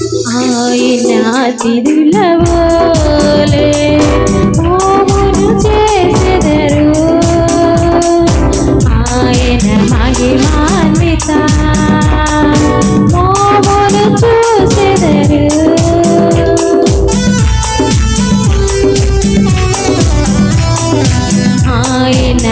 ఆయన చిరులవోలే పోగులు చేసెదరు. ఆయన మహిమాన్విత మోమును చూసెదరు. ఆయన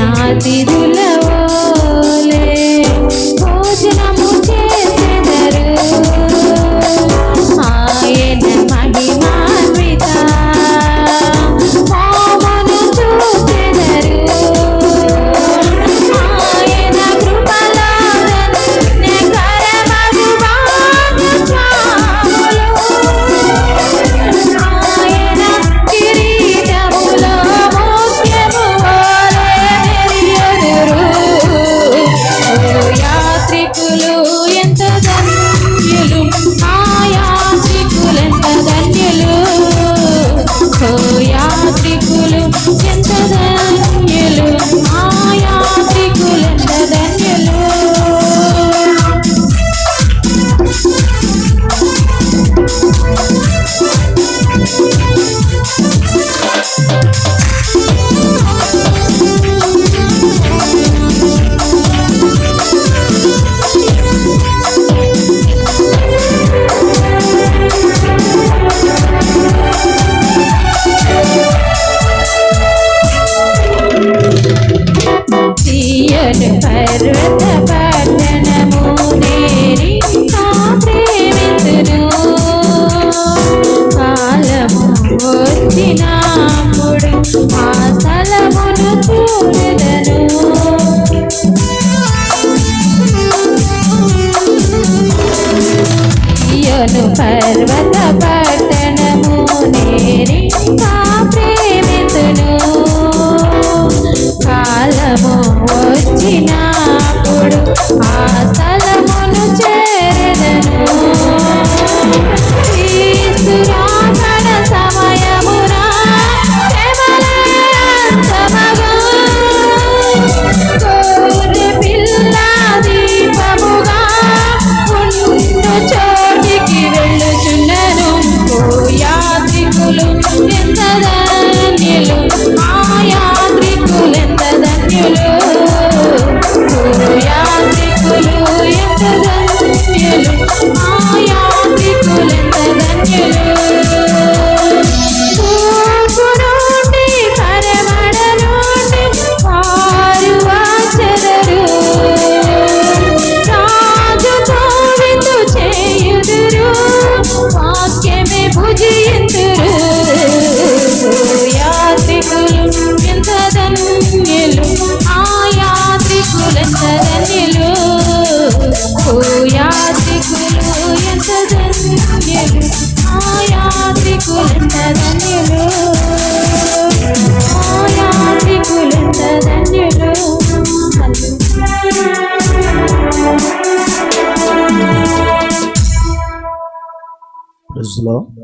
بالظلام